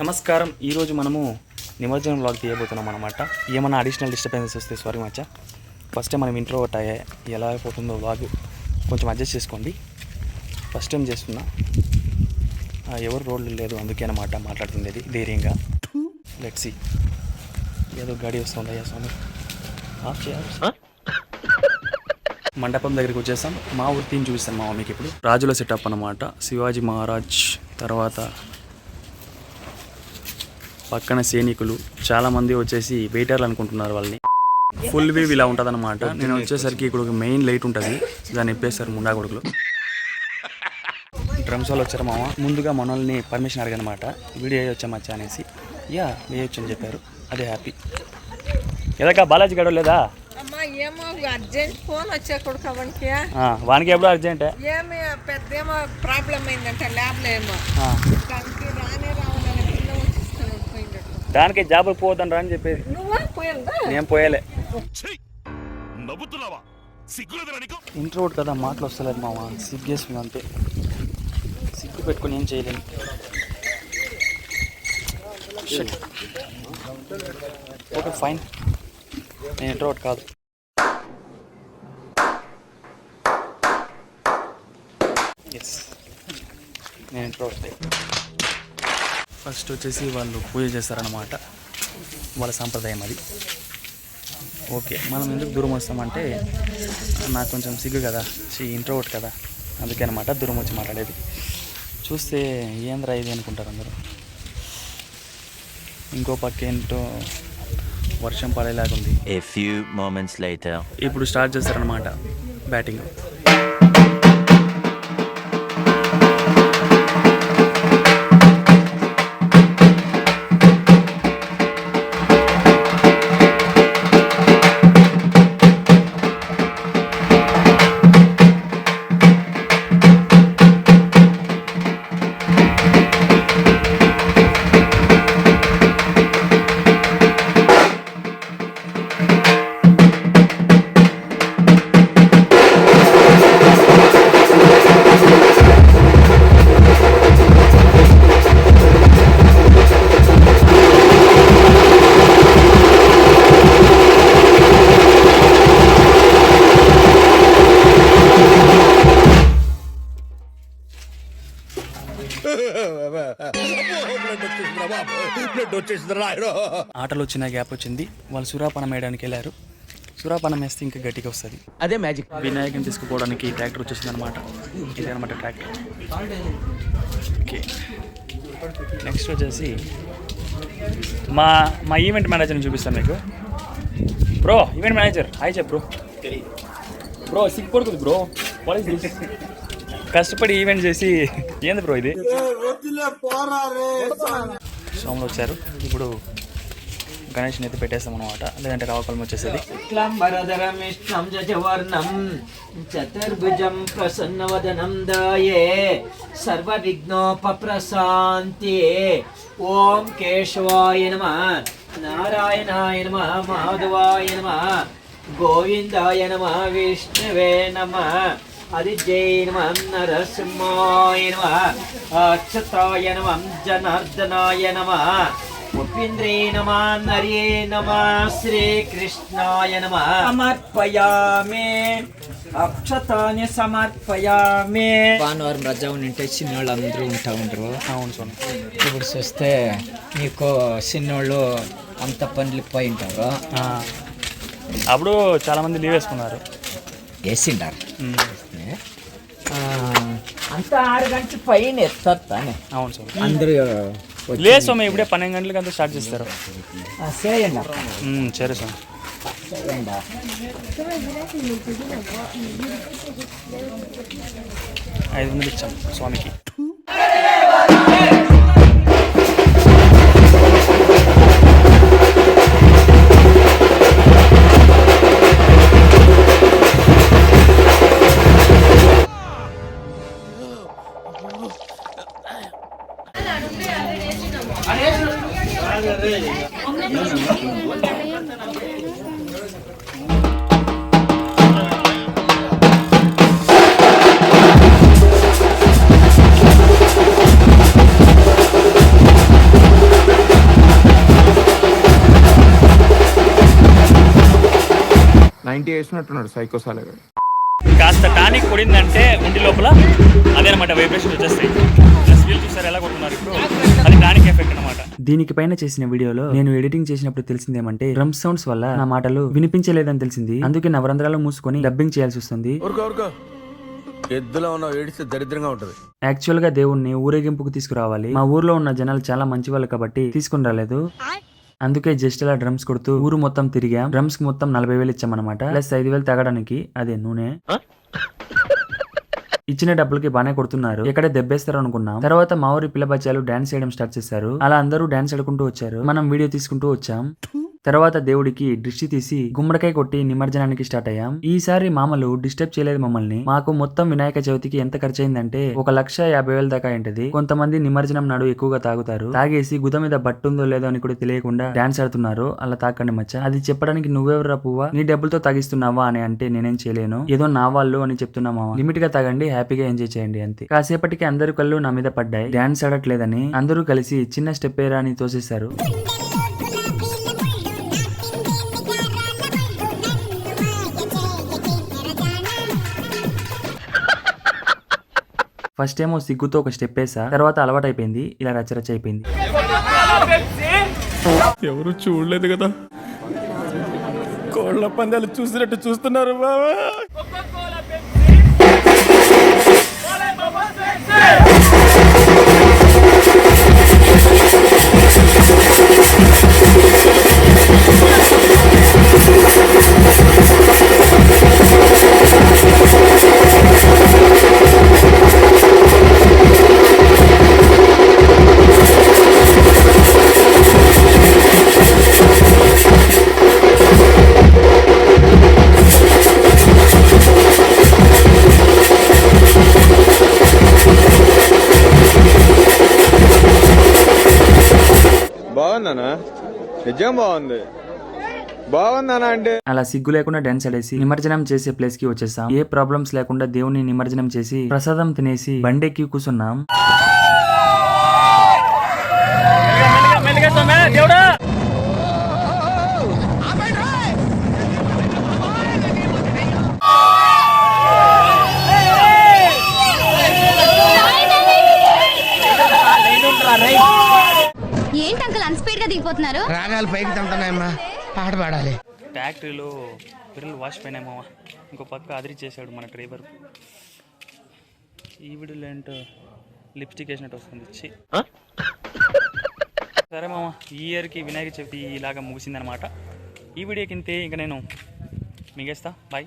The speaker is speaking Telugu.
నమస్కారం. ఈరోజు మనము నిమజ్జనం వ్లాగ్ తీయబోతున్నాం అనమాట ఏమన్నా అడిషనల్ డిస్టర్బెన్సెస్ వస్తే సారీ మచ్చా. ఫస్ట్ టైం మనం ఇంట్రో అయ్యా ఎలా అయిపోతుందో వ్లాగ్ కొంచెం అడ్జస్ట్ చేసుకోండి. ఫస్ట్ టైం చేస్తున్నా. ఎవరు రోడ్లు లేదు అందుకే అనమాట మాట్లాడుతుంది ఇది ధైర్యంగా. లెట్ సి ఏదో గాడి వస్తుంది అయ్యా స్వామి? ఆఫ్ చేయాలి. మండపం దగ్గరికి వచ్చేసాం మా ఊరి థీమ్ చూపిస్తాను మా మమ్మీకి ఇప్పుడు. రాజుల సెటప్ అన్నమాట. శివాజీ మహారాజ్ తర్వాత పక్కన సైనికులు చాలా మంది వచ్చేసి వెయిటర్లు అనుకుంటున్నారు వాళ్ళని. ఫుల్ వ్యూ ఇలా ఉంటుంది అనమాట నేను వచ్చేసరికి ఇక్కడ ఒక మెయిన్ లైట్ ఉంటుంది. దాన్ని ఇప్పేస్తారు ముండా కొడుకులు. డ్రమ్స్ వాళ్ళు వచ్చారు మామ. ముందుగా మనల్ని పర్మిషన్ అడిగనమాట. వీడియో వేయొచ్చా మచ్చా అనేసి. యా వేయొచ్చు అని చెప్పారు. అదే హ్యాపీ ఎదక బాలాజీ గడవ లేదా? అమ్మా ఏమో అర్జెంట్ ఫోన్ వచ్చే కొడుకు అవనికి ఆ, వానికి ఎప్పుడు అర్జెంటే ఏమి పెద్ద ఏమో ప్రాబ్లం అయిందంట ల్యాబ్లో ఏమో. దానికి జాబ్ పోవద్దని రా అని చెప్పేది. నేను పోయలే. ఇంట్రోడ్ కదా మాటలు వస్తలేదు మామ సిగ్గేస్తుంది అంతే. సిగ్గు పెట్టుకొని ఏం చేయలేను Shit. ఓకే ఫైన్ నేను ఇంట్రోడ్ కాదు. ఎస్ నేను ఇంట్రోడ్. ఫస్ట్ వచ్చేసి వాళ్ళు పూజ చేస్తారన్నమాట. వాళ్ళ సాంప్రదాయం అది. ఓకే. మనం ఎందుకు దూరం వస్తామంటే నాకు కొంచెం సిగ్గు కదా ఇంట్రోవర్ట్ కదా అందుకే అనమాట దూరం వచ్చి మాట్లాడేది. చూస్తే ఏంద్రా ఇది అనుకుంటారు అందరూ. ఇంకో పక్క ఏంటో వర్షం పడేలాగుంది. Moments later. ఇప్పుడు స్టార్ట్ చేస్తారనమాట బ్యాటింగ్. ఆటలు వచ్చిన గ్యాప్ వచ్చింది. వాళ్ళు సురాపానం వేయడానికి వెళ్ళారు. సురాపానం వేస్తే ఇంకా గట్టిగా వస్తుంది. అదే మ్యాజిక్ వినాయకుని తీసుకుపోవడానికి ట్రాక్టర్ వచ్చేసింది అనమాట ఇదే అనమాట ట్రాక్టర్ ఓకే. నెక్స్ట్ వచ్చేసి మా మా ఈవెంట్ మేనేజర్ని చూపిస్తాను మీకు. బ్రో ఈవెంట్ మేనేజర్ హాయ్ చెప్ బ్రో బ్రో సిగ్గు పడుతుంది బ్రో కష్టపడి ఈవెంట్ చేసి ఏంది బ్రో ఇది? సోములు వచ్చారు. ఇప్పుడు గణేష్ని అయితే పెట్టేస్తాం అనమాట లేదంటే రావకలం వచ్చేసేది. క్లాంబరధరమిష్టం జవర్ణం చతుర్భుజం ప్రసన్నవదనం దాయే సర్వవిఘ్నోపప్రశాంతి ఓం కేశవాయ నమ నారాయణాయ నమ మాధవాయ నమ గోవిందాయ నమ విష్ణువే నమ. హరిజై నమ నరసింహాయ నమ అక్షతాయ నమ జనార్దనాయ నమ ఉపేంద్రే నమ నరే నమ శ్రీకృష్ణాయ నమ సమర్పయామి అక్షతాన్ని సమర్పయామి భానువారం రజా ఉంటే చిన్నోళ్ళు అందరూ ఉంటా ఉండరు అవును సోను ఇప్పుడు చూస్తే మీకు చిన్నోళ్ళు అంత పనులు పోయి ఉంటారు అప్పుడు చాలా మంది లీవ్ వేసుకున్నారు వేసిండారు అంత ఆరు గంటల పైన ఎత్తానే అవును అందరూ వచ్చి లేదు సోమ ఇప్పుడే పన్నెండు గంటలకు అంతా స్టార్ట్ చేస్తారు. సరే సోమ చేయండి ఐదు వందలు ఇచ్చాం స్వామికి. నైన్టీ వేసినట్టున్నాడు సైకో సాలగా కాస్త టానిక్ కొడిందంటే ఒంటి లోపల అదేనమాట వైబ్రేషన్ వచ్చేస్తాయి. స్పీల్ చూసారు ఎలా కొట్టున్నారు ఇప్పుడు. అది టానిక్ ఎఫెక్ట్ అనమాట దీనికి పైన చేసిన వీడియోలో నేను ఎడిటింగ్ చేసినప్పుడు తెలిసిందేమంటే డ్రమ్ సౌండ్స్ వల్ల నా మాటలు వినిపించలేదని తెలిసింది. అందుకే నవరంధ్రాలు మూసుకొని డబ్బింగ్ చేయాల్సి వస్తుంది. ఎద్దులో ఉన్న ఏడిస్తే దరిద్రంగా ఉంటది. యాక్చువల్గా దేవుణ్ణి ఊరేగింపుకు తీసుకురావాలి. మా ఊర్లో ఉన్న జనాలు చాలా మంచి వాళ్ళు కాబట్టి తీసుకుని రాలేదు. అందుకే జస్ట్ ఇలా డ్రమ్స్ కొడుతూ ఊరు మొత్తం తిరిగాం. డ్రమ్స్కి మొత్తం నలభై వేలు ఇచ్చామన్నమాట. ప్లస్ ఐదు వేలు తగ్గడానికి అదే నూనె. ఇచ్చిన డబ్బులకి బానే కొడుతున్నారు. ఎక్కడ దెబ్బేస్తారు అనుకున్నాం. తర్వాత మా ఊరి పిల్ల బచ్చాలు డాన్స్ చేయడం స్టార్ట్ చేశారు. అలా అందరూ డాన్స్ ఆడుకుంటూ వచ్చారు. మనం వీడియో తీసుకుంటూ వచ్చాం. తర్వాత దేవుడికి దృష్టి తీసి గుమ్మడికాయ కొట్టి నిమజ్జనానికి స్టార్ట్ అయ్యాం. ఈసారి మామలు డిస్టర్బ్ చేయలేదు మమ్మల్ని. మాకు మొత్తం వినాయక చవితికి ఎంత ఖర్చు అయిందంటే ఒక లక్ష యాభై వేల దాకా ఏంటది కొంతమంది నిమజ్జనం నాడు ఎక్కువగా తాగుతారు. తాగేసి గుద మీద బట్టుందో లేదో అని కూడా తెలియకుండా డాన్స్ ఆడుతున్నారు. అలా తాకండి మచ్చ. అది చెప్పడానికి నువ్వెవరా పువ్వా? నీ డబ్బులతో తాగిస్తున్నావా అని అంటే నేనేం చేయలేను. ఏదో నా వాళ్ళు అని చెప్తున్నా లిమిట్గా తాగండి హ్యాపీగా ఎంజాయ్ చేయండి అంతే. కాసేపటికి అందరి కళ్ళు నా మీద పడ్డాయి. డాన్స్ ఆడట్లేదని అందరూ కలిసి చిన్న స్టెప్ ఏరా అని తోసేశారు. ఫస్ట్ ఏమో సిగ్గుతో ఒక స్టెప్ వేసా తర్వాత అలవాటు అయిపోయింది ఇలా రచ్చరచ్చ అయిపోయింది. ఎవరు చూడలేదు కదా? కోళ్ళ పందాలు చూసినట్టు చూస్తున్నారు బాబా నిజం బాగుంది. బాగుందనా అంటే? అలా సిగ్గు లేకుండా డాన్స్ ఆడేసి నిమజ్జనం చేసే ప్లేస్కి వచ్చేసాం. ఏ ప్రాబ్లమ్స్ లేకుండా దేవుని నిమజ్జనం చేసి ప్రసాదం తినేసి బండెక్కి కూర్చున్నాం ఏంటి దిగిపోతున్నారు రాగాలు పైకి తంటున్నాయమ్మా పాట పాడాలి. ఫ్యాక్టరీలో పిల్లలు వాష్ పోయినాయి మామ ఇంకో పక్క అదిరి చేశాడు మన డ్రైవర్. ఈ వీడియోలో ఏంటో లిప్స్టిక్ వేసినట్టు వస్తుంది. ఛీ. సరే మామ ఈ ఇయర్కి వినాయక చవితి ఇలాగా ముగిసిందనమాట ఈ వీడియోకి ఇంతే ఇంకా నేను మిగేస్తా. బాయ్